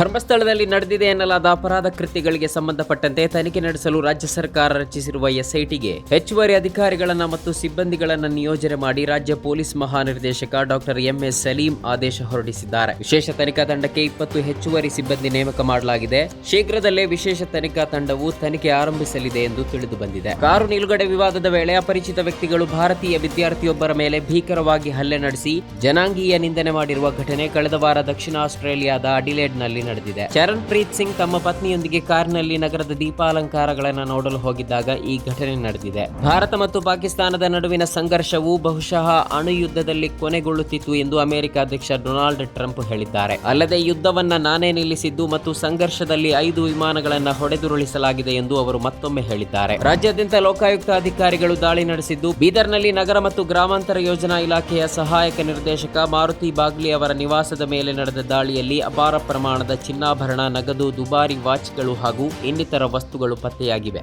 ಧರ್ಮಸ್ಥಳದಲ್ಲಿ ನಡೆದಿದೆ ಎನ್ನಲಾದ ಅಪರಾಧ ಕೃತ್ಯಗಳಿಗೆ ಸಂಬಂಧಪಟ್ಟಂತೆ ತನಿಖೆ ನಡೆಸಲು ರಾಜ್ಯ ಸರ್ಕಾರ ರಚಿಸಿರುವ ಎಸ್ಐಟಿಗೆ ಹೆಚ್ಚುವರಿ ಅಧಿಕಾರಿಗಳನ್ನು ಮತ್ತು ಸಿಬ್ಬಂದಿಗಳನ್ನು ನಿಯೋಜನೆ ಮಾಡಿ ರಾಜ್ಯ ಪೊಲೀಸ್ ಮಹಾನಿರ್ದೇಶಕ ಡಾಕ್ಟರ್ ಎಂಎಸ್ ಸಲೀಂ ಆದೇಶ ಹೊರಡಿಸಿದ್ದಾರೆ. ವಿಶೇಷ ತನಿಖಾ ತಂಡಕ್ಕೆ ಇಪ್ಪತ್ತು ಹೆಚ್ಚುವರಿ ಸಿಬ್ಬಂದಿ ನೇಮಕ ಮಾಡಲಾಗಿದೆ. ಶೀಘ್ರದಲ್ಲೇ ವಿಶೇಷ ತನಿಖಾ ತಂಡವು ತನಿಖೆ ಆರಂಭಿಸಲಿದೆ ಎಂದು ತಿಳಿದು ಬಂದಿದೆ. ಕಾರು ನಿಲುಗಡೆ ವಿವಾದದ ವೇಳೆ ಅಪರಿಚಿತ ವ್ಯಕ್ತಿಗಳು ಭಾರತೀಯ ವಿದ್ಯಾರ್ಥಿಯೊಬ್ಬರ ಮೇಲೆ ಭೀಕರವಾಗಿ ಹಲ್ಲೆ ನಡೆಸಿ ಜನಾಂಗೀಯ ನಿಂದನೆ ಮಾಡಿರುವ ಘಟನೆ ಕಳೆದ ವಾರ ದಕ್ಷಿಣ ಆಸ್ಟ್ರೇಲಿಯಾದ ಅಡಿಲೇಡ್ನಲ್ಲಿ ನಡೆದಿದೆ. ಚರಣ್ ಪ್ರೀತ್ ಸಿಂಗ್ ತಮ್ಮ ಪತ್ನಿಯೊಂದಿಗೆ ಕಾರ್ನಲ್ಲಿ ನಗರದ ದೀಪಾಲಂಕಾರಗಳನ್ನು ನೋಡಲು ಹೋಗಿದ್ದಾಗ ಈ ಘಟನೆ ನಡೆದಿದೆ. ಭಾರತ ಮತ್ತು ಪಾಕಿಸ್ತಾನದ ನಡುವಿನ ಸಂಘರ್ಷವು ಬಹುಶಃ ಅಣು ಯುದ್ಧದಲ್ಲಿ ಕೊನೆಗೊಳ್ಳುತ್ತಿತ್ತು ಎಂದು ಅಮೆರಿಕ ಅಧ್ಯಕ್ಷ ಡೊನಾಲ್ಡ್ ಟ್ರಂಪ್ ಹೇಳಿದ್ದಾರೆ. ಅಲ್ಲದೆ ಯುದ್ಧವನ್ನ ನಾನೇ ನಿಲ್ಲಿಸಿದ್ದು ಮತ್ತು ಸಂಘರ್ಷದಲ್ಲಿ ಐದು ವಿಮಾನಗಳನ್ನ ಹೊಡೆದುರುಳಿಸಲಾಗಿದೆ ಎಂದು ಅವರು ಮತ್ತೊಮ್ಮೆ ಹೇಳಿದ್ದಾರೆ. ರಾಜ್ಯಾದ್ಯಂತ ಲೋಕಾಯುಕ್ತ ಅಧಿಕಾರಿಗಳು ದಾಳಿ ನಡೆಸಿದ್ದು, ಬೀದರ್ನಲ್ಲಿ ನಗರ ಮತ್ತು ಗ್ರಾಮಾಂತರ ಯೋಜನಾ ಇಲಾಖೆಯ ಸಹಾಯಕ ನಿರ್ದೇಶಕ ಮಾರುತಿ ಬಾಗ್ಲಿ ಅವರ ನಿವಾಸದ ಮೇಲೆ ನಡೆದ ದಾಳಿಯಲ್ಲಿ ಅಪಾರ ಪ್ರಮಾಣದ ಚಿನ್ನಾಭರಣ ನಗದು ದುಬಾರಿ ವಾಚ್ಗಳು ಹಾಗೂ ಇನ್ನಿತರ ವಸ್ತುಗಳು ಪತ್ತೆಯಾಗಿವೆ.